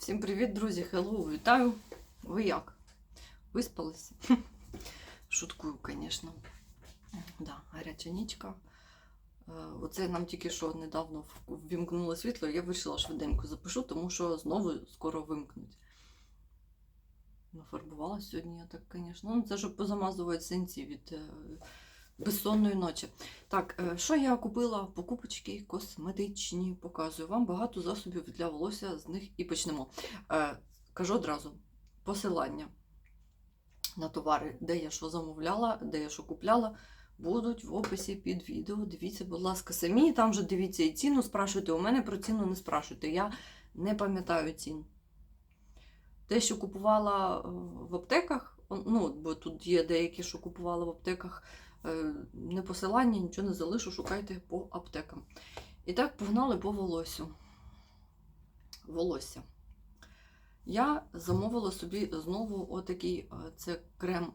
Всім привіт, друзі! Хеллоу, вітаю! Ви як? Виспалися? Шуткую, звісно. Да, гаряча нічка. Е, Оце нам тільки що недавно ввімкнуло світло, я вирішила швиденько запишу, тому що знову скоро вимкнуть. Нафарбувала сьогодні я так, звісно. Ну, це щоб позамазувати синці від е, безсонної ночі. Так, е, що я купила? Покупочки косметичні. Показую вам багато засобів для волосся з них і почнемо. Е, Кажу одразу: посилання на товари, де я що замовляла, де я що купляла, будуть в описі під відео. Дивіться, будь ласка, самі. Там же дивіться і ціну, спрашуйте. У мене про ціну не спрашуйте. Я не пам'ятаю цін. Те, що купувала е, в аптеках, ну, бо тут є деякі, що купувала в аптеках, не посилання, нічого не залишу, шукайте по аптекам. І так погнали по волосю. Волосся. Я замовила собі знову отакий е, це крем.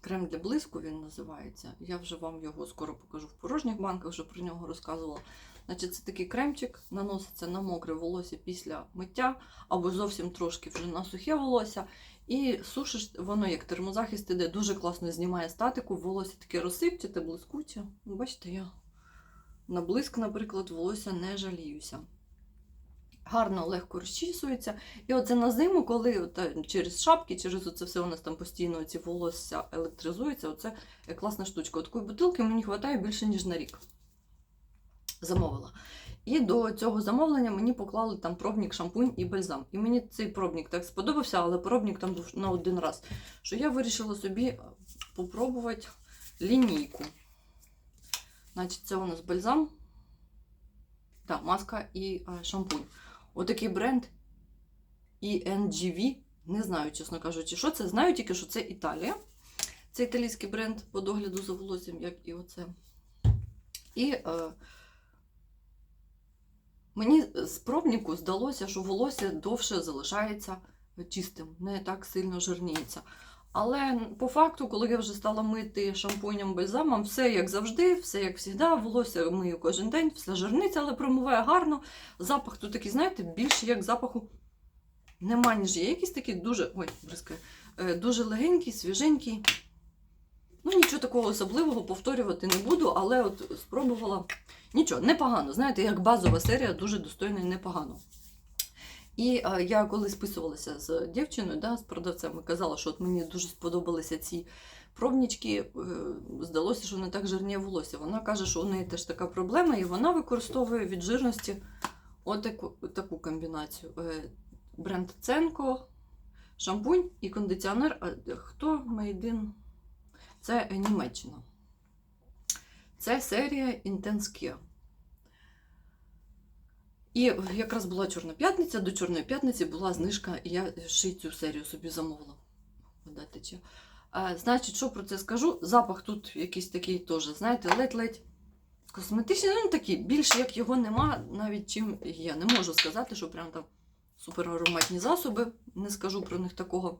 Крем для блиску він називається. Я вже вам його скоро покажу в порожніх банках, вже про нього розказувала. Значить, це такий кремчик, наноситься на мокре волосся після миття, або зовсім трошки вже на сухе волосся. І сушиш, воно як термозахист іде, дуже класно знімає статику, волосся таке розсипчате, блискуче. Ну, Бачите, я на блиск, наприклад, волосся не жаліюся. Гарно, легко розчісується. І оце на зиму, коли от, е, через шапки, через оце все у нас там постійно ці волосся електризується, оце е, класна штучка. От Такої бутилки мені вистачає більше, ніж на рік. Замовила. І до цього замовлення мені поклали там пробник, шампунь і бальзам. І мені цей пробник так сподобався, але пробник там був на один раз. Що я вирішила собі е, попробувати лінійку. Значить, це у нас бальзам, так, маска і е, шампунь. Отакий бренд ENGV. Не знаю, чесно кажучи, що це. Знаю тільки, що це Італія. Це італійський бренд по догляду за волоссям, як і оце. І е, мені з пробнику здалося, що волосся довше залишається чистим, не так сильно жирніється. Але по факту, коли я вже стала мити шампунем бальзамом, все як завжди, все як завжди, волосся мию кожен день, все жирниця, але промиває гарно. Запах тут такий, знаєте, більше як запаху нема, ніж є. Якийсь такий дуже. Ой, бризкає, е, дуже легенький, свіженький. Ну, нічого такого особливого повторювати не буду, але от спробувала. Нічого, непогано. Знаєте, як базова серія, дуже достойно і непогано. І е, я коли списувалася з дівчиною, да, з продавцем, казала, що от мені дуже сподобалися ці пробнички, е, здалося, що не так жирніє волосся. Вона каже, що у неї теж така проблема, і вона використовує від жирності отаку таку комбінацію. Е, Бренд Ценко, шампунь і кондиціонер. А Хто Мейдин? Це Німеччина. Це серія Care. І якраз була Чорна п'ятниця, до Чорної п'ятниці була знижка, і я ще й цю серію собі замовила. Тече. А, значить, що про це скажу? Запах тут якийсь такий теж, знаєте, ледь-ледь косметичний, ну такий, більше як його нема, навіть чим я не можу сказати, що прям там суперароматні засоби, не скажу про них такого.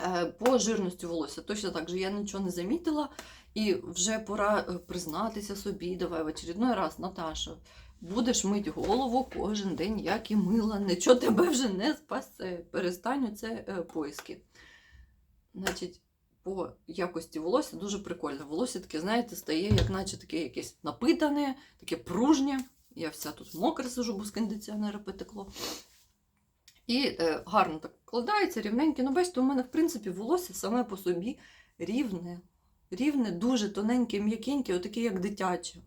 Е, По жирності волосся точно так же я нічого не замітила, і вже пора е, признатися собі. Давай в очередной раз, Наташа, будеш мити голову кожен день, як і мила, нічого тебе вже не спасе. Перестань це е, поиски. Значить, по якості волосся дуже прикольно. Волосся таке, знаєте, стає, як наче таке якесь напитане, таке пружнє. Я вся тут мокра сижу, бо з кондиціонера потекло. І е, гарно так вкладається, рівненьке. Ну, бачите, у мене, в принципі, волосся саме по собі рівне. Рівне, дуже тоненьке, м'якеньке, отаке, як дитяче.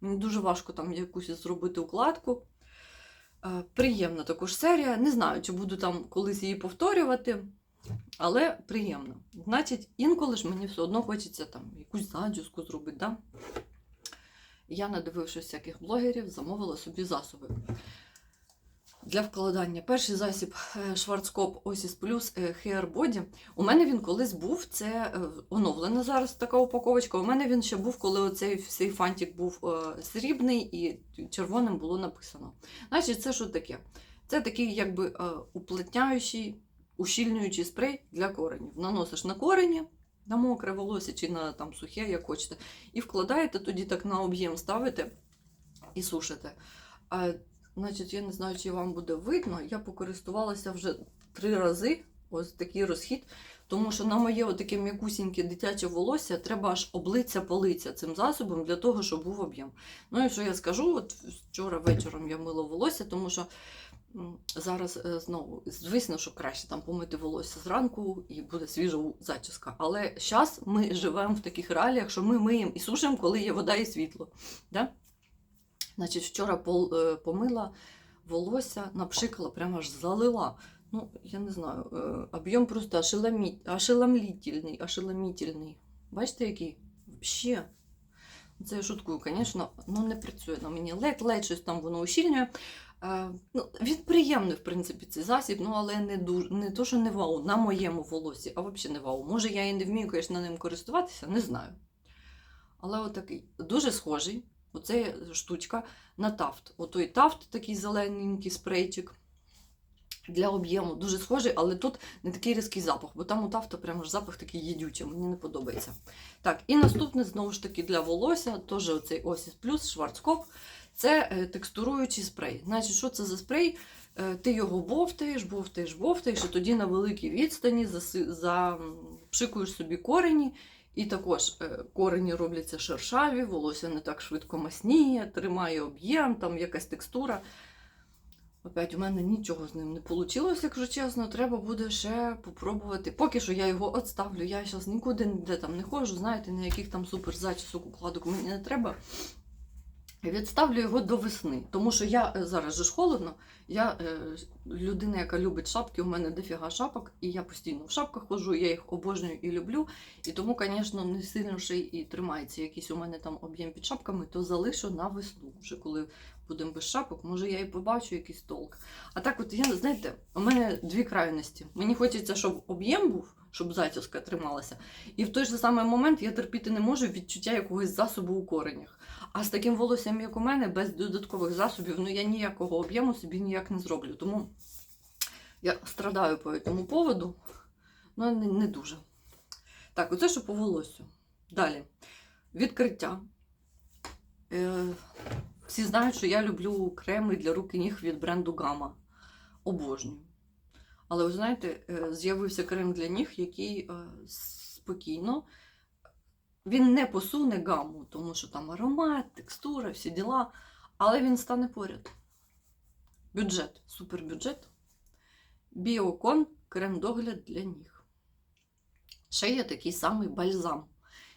Мені дуже важко там якусь зробити укладку. Е, приємна також серія. Не знаю, чи буду там колись її повторювати, але приємно. Значить, інколи ж мені все одно хочеться там якусь зачіску зробити. Да? Я, надивившись всяких блогерів, замовила собі засоби для вкладання. Перший засіб е, Шварцкоп Osis Plus е, Hair Body. У мене він колись був, це е, оновлена зараз така упаковочка. У мене він ще був, коли оцей цей фантик був срібний і червоним було написано. Значить, це що таке? Це такий якби уплотняючий, ущільнюючий спрей для коренів. Наносиш на корені, на мокре волосся чи на там сухе, як хочете, і вкладаєте, тоді так на об'єм ставите і сушите. Значить, я не знаю, чи вам буде видно. Я покористувалася вже три рази. Ось такий розхід. Тому що на моє таке м'якусіньке дитяче волосся треба аж облиться полиця цим засобом для того, щоб був об'єм. Ну і що я скажу, от вчора вечором я мила волосся, тому що зараз е, знову, звісно, що краще там помити волосся зранку і буде свіжа зачіска. Але зараз ми живемо в таких реаліях, що ми миємо і сушимо, коли є вода і світло. Да? Значить, вчора е, помила волосся, напшикала, прямо аж залила. Ну, я не знаю, е, об'єм просто ошеломлітельний, ошеломітельний. Бачите, який? Ще. Це я шуткую, звісно, ну не працює на мені. Ледь-ледь щось там воно ущільнює. Е, ну, він приємний, в принципі, цей засіб, ну але не дуже не то, що не вау, на моєму волосі, а взагалі не вау. Може, я і не вмію, звісно, ним користуватися, не знаю. Але отакий дуже схожий. Оце штучка на тафт. Отой тафт, такий зелененький спрейчик для об'єму. Дуже схожий, але тут не такий різкий запах, бо там у тафта прямо ж запах такий їдючий, мені не подобається. Так, і наступне, знову ж таки, для волосся, теж оцей Осіс Плюс, Шварцкоп. Це е, текстуруючий спрей. Значить, що це за спрей? Е, Ти його бовтаєш, бовтаєш, бовтаєш, і тоді на великій відстані запшикуєш собі корені. І також е, корені робляться шершаві, волосся не так швидко масніє, тримає об'єм, там якась текстура. Опять у мене нічого з ним не вийшло, якщо чесно. Треба буде ще попробувати. Поки що я його відставлю. Я зараз нікуди ніде там не ходжу, знаєте, ніяких там супер зачісок, укладок мені не треба. Відставлю його до весни, тому що я е, зараз же ж холодно. Я е, людина, яка любить шапки, у мене дофіга шапок, і я постійно в шапках ходжу, я їх обожнюю і люблю. І тому, звісно, не сильно ще і тримається якийсь у мене там об'єм під шапками, то залишу на весну. Вже коли будемо без шапок, може я і побачу якийсь толк. А так, от я знаєте, у мене дві крайності. Мені хочеться, щоб об'єм був, щоб зачіска трималася. І в той же самий момент я терпіти не можу відчуття якогось засобу у коренях. А з таким волоссям, як у мене, без додаткових засобів, ну я ніякого об'єму собі ніяк не зроблю. Тому я страдаю по цьому поводу, ну не, не дуже. Так, оце що по волосю. Далі. Відкриття. Е, всі знають, що я люблю креми для рук і ніг від бренду Гама. Обожнюю. Але ви знаєте, е, з'явився крем для ніг, який е, спокійно він не посуне гаму, тому що там аромат, текстура, всі діла, але він стане поряд. Бюджет, супербюджет. Біокон крем-догляд для ніг. Ще є такий самий бальзам.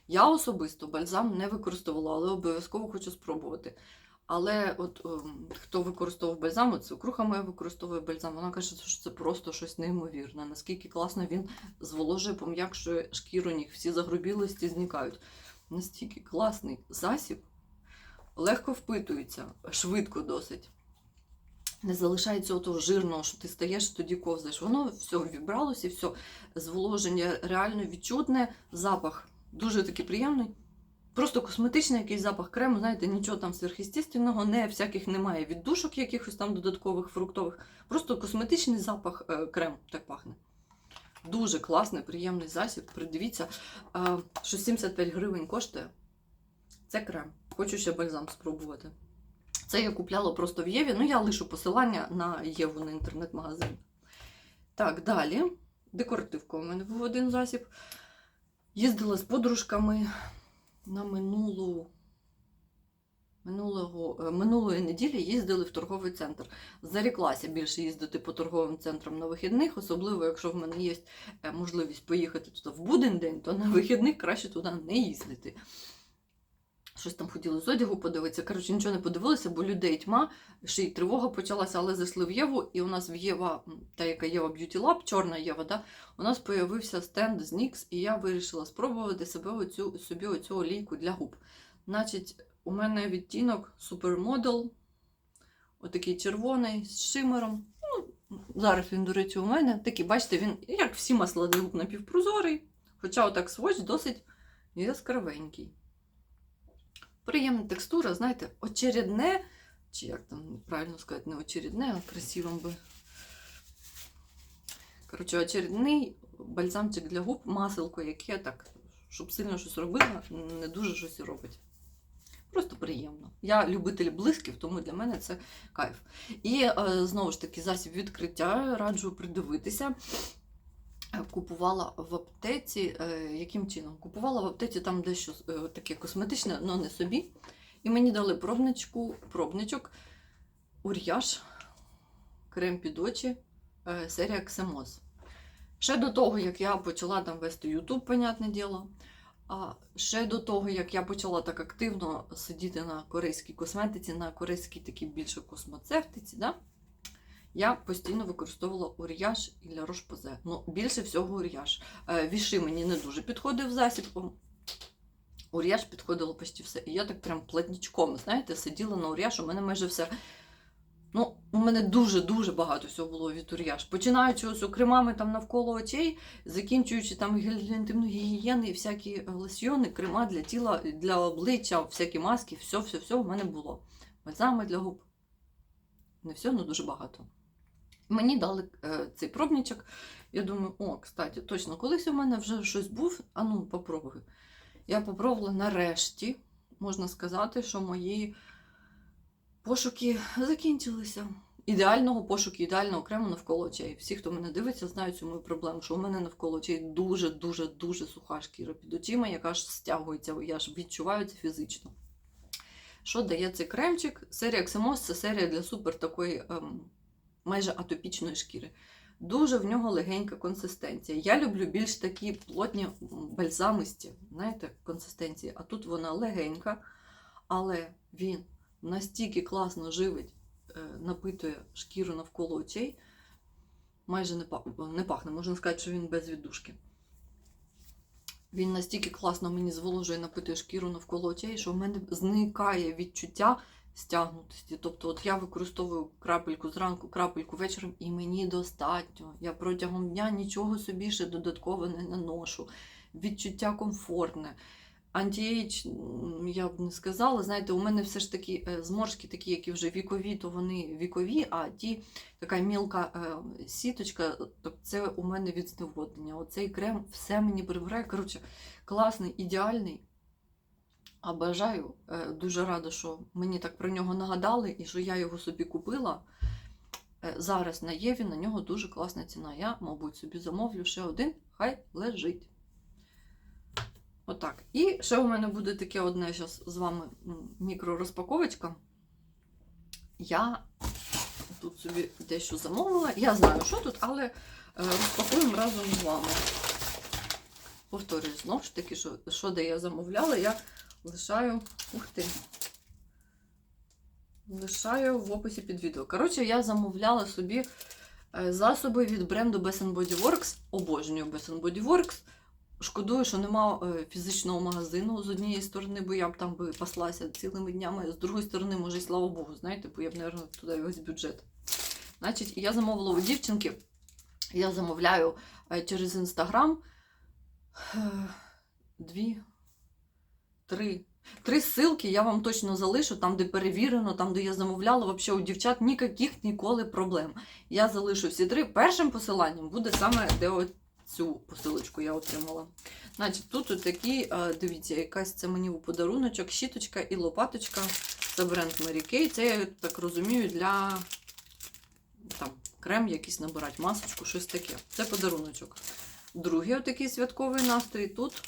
Я особисто бальзам не використовувала, але обов'язково хочу спробувати. Але от ем, хто використовував бальзам, от свекруха моя використовує бальзам, вона каже, що це просто щось неймовірне. Наскільки класно він зволожує, пом'якшує шкіру ніг, всі загрубілості зникають. Настільки класний засіб, легко впитується, швидко досить. Не залишається того жирного, що ти стаєш, тоді ковзаєш. Воно все вібралося, все зволоження реально відчутне, запах дуже такий приємний. Просто косметичний якийсь запах крему, знаєте, нічого там сверхъестественного, не всяких немає віддушок якихось там додаткових фруктових. Просто косметичний запах е, крем так пахне. Дуже класний, приємний засіб. Придивіться, е, що 75 гривень коштує. Це крем. Хочу ще бальзам спробувати. Це я купляла просто в Єві. Ну, я лишу посилання на Єву на інтернет-магазин. Так, далі. Декоративка у мене був один засіб. Їздила з подружками на минулу. Минулого, е, минулої неділі їздили в торговий центр. Заріклася більше їздити по торговим центрам на вихідних, особливо якщо в мене є е, можливість поїхати туди в буден день, то на вихідних краще туди не їздити. Щось там хотіли з одягу подивитися. Коротше, нічого не подивилися, бо людей тьма, ще й тривога почалася, але зайшли в Єву, і у нас в Єва, та яка Єва Beauty Lab, чорна Єва, да, у нас появився стенд з NYX, і я вирішила спробувати себе оцю, собі оцю олійку для губ. Значить, у мене відтінок Supermodel, отакий червоний з шимером. Ну, зараз він, до речі, у мене такий, бачите, він, як всі масла для губ напівпрозорий, хоча отак сводч досить яскравенький. Приємна текстура, знаєте, очередне, чи як там правильно сказати, не очередне, а красивим би. Коротше, очередний бальзамчик для губ, маселко, яке так, щоб сильно щось робило, не дуже щось робить. Просто приємно. Я любитель блисків, тому для мене це кайф. І е, знову ж таки, засіб відкриття раджу придивитися. Купувала в аптеці, е, яким чином? Купувала в аптеці там дещо е, таке косметичне, але не собі. І мені дали пробничку, пробничок, ур'яж, крем під очі, е, серія Ксемоз. Ще до того, як я почала там вести Ютуб, понятне діло. А ще до того, як я почала так активно сидіти на корейській косметиці, на корейській такій більше космоцевтиці, да? Я постійно використовувала ур'яж і для Рошпозе. Ну, більше всього ур'яж. Е, Віши мені не дуже підходив засіб. Ур'яж підходило почти все. І я так прям платнічком, знаєте, сиділа на ур'яж, у мене майже все. Ну, у мене дуже-дуже багато всього було від ур'яж. Починаючи ось кремами там навколо очей, закінчуючи там гель для гігієни, всякі лосьйони, крема для тіла, для обличчя, всякі маски, все, все, все у мене було. Бальзами для губ. Не все, але дуже багато. Мені дали е, цей пробничок. Я думаю, о, кстати, точно, колись у мене вже щось був, а ну, попробую. Я попробувала нарешті, можна сказати, що мої пошуки закінчилися. Ідеального пошуку, ідеального крему навколо очей. Всі, хто мене дивиться, знають цю мою проблему, що у мене навколо очей дуже-дуже дуже суха шкіра під очима, яка ж стягується, я ж відчуваю це фізично. Що дає цей кремчик? Серія Xemos це серія для супер такої ем, майже атопічної шкіри. Дуже в нього легенька консистенція. Я люблю більш такі плотні бальзамисті, знаєте, консистенції. А тут вона легенька, але він настільки класно живить, е, напитує шкіру навколо очей, майже не пахне. Можна сказати, що він без віддушки. Він настільки класно мені зволожує, напитує шкіру навколо очей, що в мене зникає відчуття стягнутості. Тобто, от я використовую крапельку зранку, крапельку вечором, і мені достатньо. Я протягом дня нічого собі ще додатково не наношу. Відчуття комфортне. Антіейдж, я б не сказала, знаєте, у мене все ж таки е, зморшки такі, які вже вікові, то вони вікові, а ті така мілка е, сіточка, то це у мене від зневоднення. Оцей крем все мені прибирає. Коротше, класний, ідеальний. А бажаю, дуже рада, що мені так про нього нагадали і що я його собі купила. Зараз на Єві на нього дуже класна ціна. Я, мабуть, собі замовлю ще один, хай лежить. Отак. І ще у мене буде таке одне зараз з вами мікророзпаковочка. Я тут собі дещо замовила. Я знаю, що тут, але е, розпакуємо разом з вами. Повторюю, знову ж таки, що, що де я замовляла, я лишаю. Ух ти. Лишаю в описі під відео. Коротше, я замовляла собі е, засоби від бренду Bath Body Works. Обожнюю Bath Body Works. Шкодую, що нема е, фізичного магазину з однієї сторони, бо я б там би паслася цілими днями. З другої сторони, може, слава Богу, знаєте, бо я б, мабуть, туди весь бюджет. Значить, я замовила у дівчинки. Я замовляю е, через інстаграм е, дві, три. Три ссылки я вам точно залишу, там, де перевірено, там, де я замовляла, взагалі у дівчат ніяких ніколи проблем. Я залишу всі три. Першим посиланням буде саме де от цю посилочку я отримала. Значить, тут такі, е, дивіться, якась це мені у подаруночок, щіточка і лопаточка. Це бренд Mary Kay. Це, я так розумію, для там, крем якийсь набирати, масочку, щось таке. Це подаруночок. Другий отакий святковий настрій. Тут,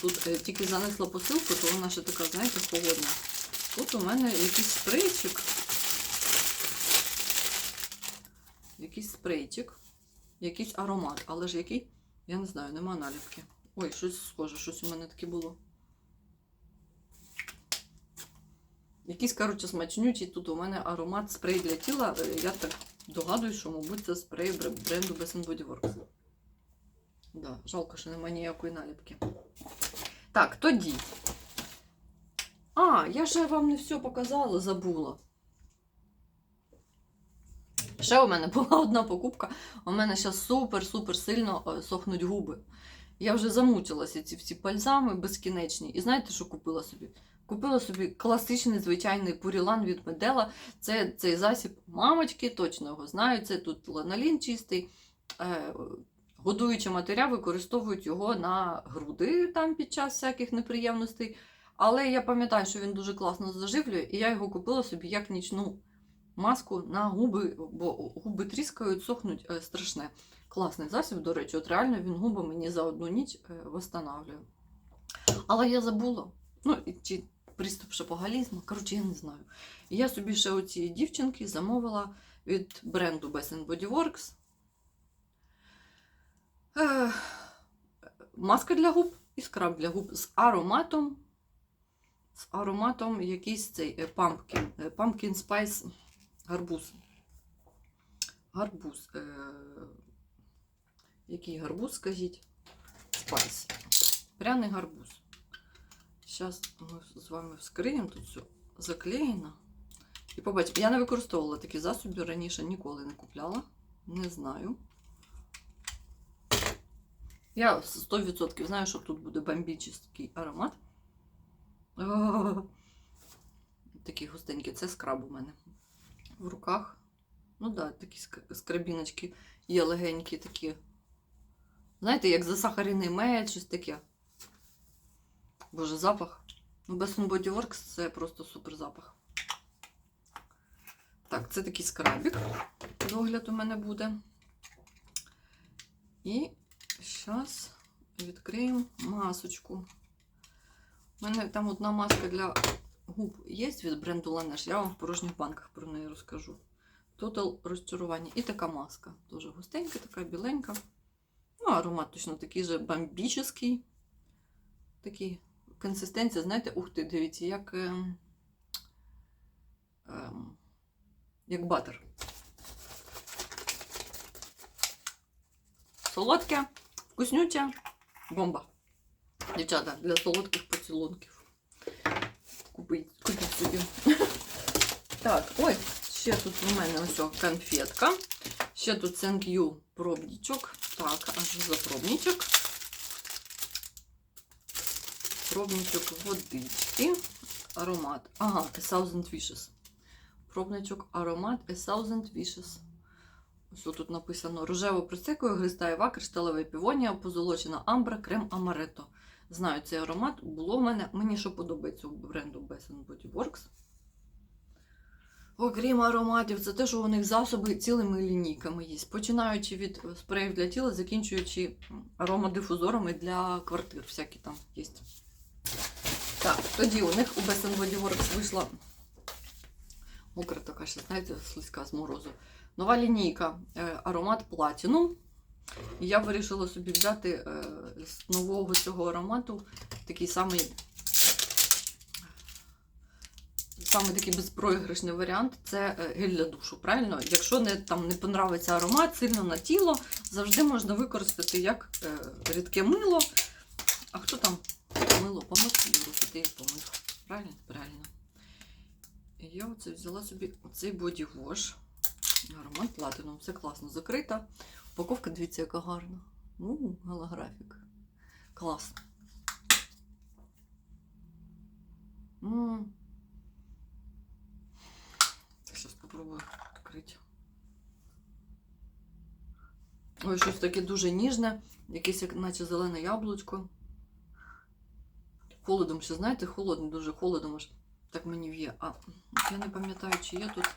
тут е, тільки занесла посилку, то вона ще така, знаєте, холодна. Тут у мене якийсь спрейчик. Якийсь спрейчик, якийсь аромат. Але ж який? Я не знаю, нема наліпки. Ой, щось схоже, щось у мене таке було. Якийсь, коротше, смачнючий. Тут у мене аромат спрей для тіла. Е, Я так догадуюсь, що, мабуть, це спрей бренду Bath Body Works. Да, жалко, що немає ніякої наліпки. Так, тоді. А, я ще вам не все показала, забула. Ще у мене була одна покупка. У мене зараз супер-супер сильно е, сохнуть губи. Я вже замучилася ці всі бальзами безкінечні. І знаєте, що купила собі? Купила собі класичний звичайний пурілан від Медела. Це цей засіб мамочки, точно його знаю. Це тут ланолін чистий. Е, годуючі матеря використовують його на груди там під час всяких неприємностей. Але я пам'ятаю, що він дуже класно заживлює, і я його купила собі як нічну маску на губи, бо губи тріскають, сохнуть е, страшне. Класний засіб, до речі, от реально він губи мені за одну ніч е, восстанавлює. Але я забула. Ну, чи приступ шапогалізму, коротше, я не знаю. Я собі ще оці дівчинки замовила від бренду Bath Body Works. Е, маска для губ і скраб для губ з ароматом. З ароматом якийсь цей е, pumpkin spice гарбуз. Гарбуз. Е, який гарбуз, скажіть? Спайс. Пряний гарбуз. Зараз ми з вами вскриємо тут все заклеєно. І побачимо. Я не використовувала такі засоби раніше, ніколи не купляла. Не знаю. Я 100% знаю, що тут буде бомбічний аромат. Такий густенький. Це скраб у мене в руках. Ну так, да, такі ск- скрабіночки є легенькі такі. Знаєте, як засахарений мед, щось таке. Боже, запах. Ну, Bath Body Works це просто супер запах. Так, це такий скрабік. Догляд у мене буде. І зараз відкриємо масочку. У мене там одна маска для губ є від бренду Laneige. Я вам в порожніх банках про неї розкажу. Total розчарування. І така маска. Дуже густенька, така біленька. Ну, аромат точно такий же бомбічний. Такий консистенція, знаєте, ух ти, дивіться, як, ем, ем, як батер. Солодке, вкуснюче, бомба. Дівчата, для солодких поцілунків. Купіть, купіть собі. Так, ой, ще тут у мене ось конфетка. Ще тут thank you пробничок. Так, а що за пробничок? Пробничок водички. Аромат. Ага, A Thousand Wishes. Пробничок аромат A Thousand Wishes. Ось тут написано рожево просекою, гристаєва, кришталеве півонія, позолочена амбра, крем амаретто. Знаю цей аромат. Було в мене. Мені що подобається у бренду Bath Body Works. Окрім ароматів, це те, що у них засоби цілими лінійками є. Починаючи від спреїв для тіла, закінчуючи аромадифузорами для квартир. Всякі там є. Так, тоді у них у Bath Body Works вийшла мокра така ще, знаєте, слизька з морозу. Нова лінійка е, аромат Platinum. І я вирішила собі взяти е, з нового цього аромату такий самий саме такий безпроіграшний варіант це е, гель для душу. Правильно? Якщо не, там, не понравиться аромат сильно на тіло, завжди можна використати як е, рідке мило. А хто там мило помив, руки ти помив. Правильно? Правильно. І я оце взяла собі оцей боді Аромат платином. Все класно закрита. Упаковка, дивіться, яка гарна. У, голографік. Клас. М. Зараз спробую відкрити. Ой, щось таке дуже ніжне, якесь як наче зелене яблучко. Холодом ще, знаєте, холодно, дуже холодом аж так мені в'є. А я не пам'ятаю, чи є тут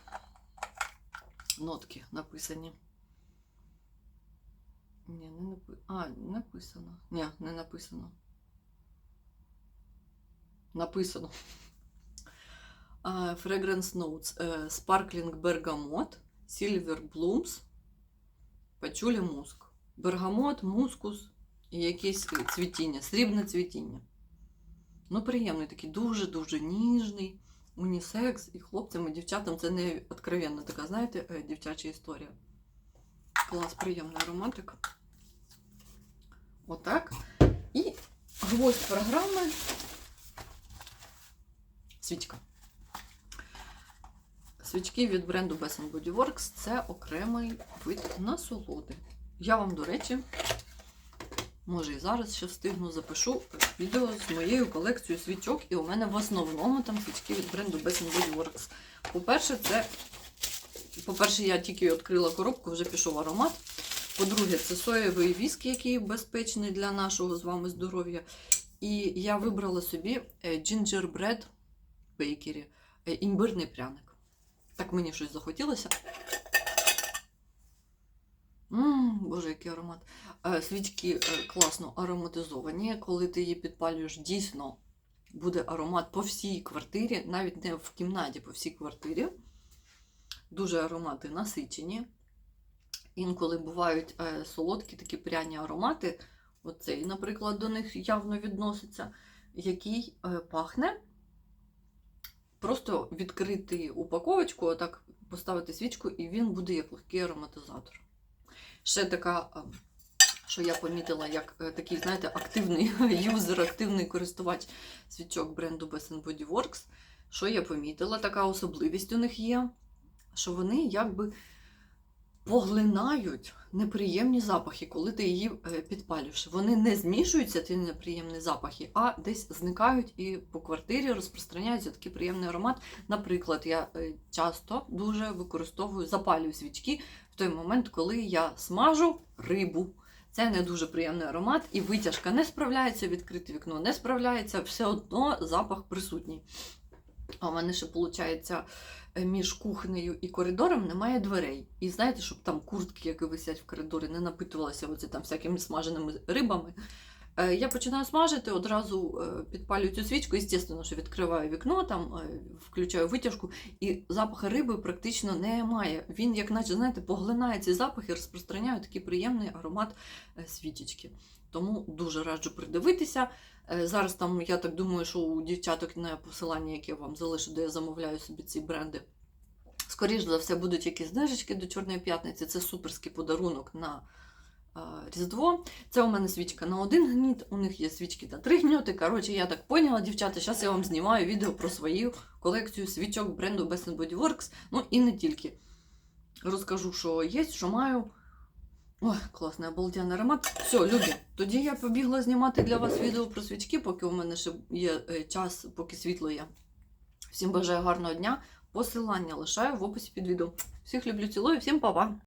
нотки написані. Ні, не написано. А, написано. Ні, не написано. Написано. Uh, fragrance Notes. Uh, Sparkling Bergamot, Silver Blooms, Пачулі муск. Бергамот, мускус і якесь цвітіння, срібне цвітіння. Ну, приємний такий, дуже-дуже ніжний, унісекс. І хлопцям, і дівчатам це не откровенна така, знаєте, е, дівчача історія. Клас, приємний ароматик. Отак. І гвоздь програми. Свічка. Свічки від бренду and Body Works це окремий вид насолоди. Я вам, до речі, може і зараз ще встигну запишу відео з моєю колекцією свічок, і у мене в основному там свічки від бренду Body Works. По-перше, це. По-перше, я тільки відкрила коробку, вже пішов аромат. По-друге, це соєвий віск, який безпечний для нашого з вами здоров'я. І я вибрала собі е, Gingerbread Bakery, е, імбирний пряник. Так мені щось захотілося. Мм, боже, який аромат. Е, Свічки е, класно ароматизовані. Коли ти її підпалюєш, дійсно буде аромат по всій квартирі, навіть не в кімнаті, по всій квартирі. Дуже аромати насичені. Інколи бувають е, солодкі такі пряні аромати. Оцей, наприклад, до них явно відноситься, який пахне. Просто відкрити упаковочку, отак поставити свічку, і він буде як легкий ароматизатор. Ще така, що я помітила, як е, такий, знаєте, активний юзер, активний користувач свічок бренду Bath Body Works. Що я помітила, така особливість у них є, що вони якби поглинають неприємні запахи, коли ти її е, підпалюєш. Вони не змішуються, ті неприємні запахи, а десь зникають і по квартирі розпространяється такий приємний аромат. Наприклад, я е, часто дуже використовую запалюю свічки в той момент, коли я смажу рибу. Це не дуже приємний аромат, і витяжка не справляється, відкрите вікно не справляється, все одно запах присутній. А в мене ще виходить, між кухнею і коридором немає дверей. І знаєте, щоб там куртки, які висять в коридорі, не напитувалися оці там всякими смаженими рибами. Е, Я починаю смажити, одразу е, підпалюю цю свічку, звісно, що відкриваю вікно, там е, включаю витяжку, і запаху риби практично немає. Він, як наче, знаєте, поглинає ці запахи, розпространяє такий приємний аромат свічечки. Тому дуже раджу придивитися. Зараз там, я так думаю, що у дівчаток на посилання, яке я вам залишу, де я замовляю собі ці бренди. Скоріш за все, будуть якісь знижечки до Чорної п'ятниці. Це суперський подарунок на Різдво. Це у мене свічка на один гніт, у них є свічки на три гньоти. Коротше, я так поняла, дівчата. Зараз я вам знімаю відео про свою колекцію свічок бренду Best Body Works. Ну і не тільки. Розкажу, що є, що маю. Ой, класний обалденний аромат. Все, любі. Тоді я побігла знімати для вас відео про свічки, поки у мене ще є е, час, поки світло є. Всім бажаю гарного дня. Посилання лишаю в описі під відео. Всіх люблю, цілую, всім па-па!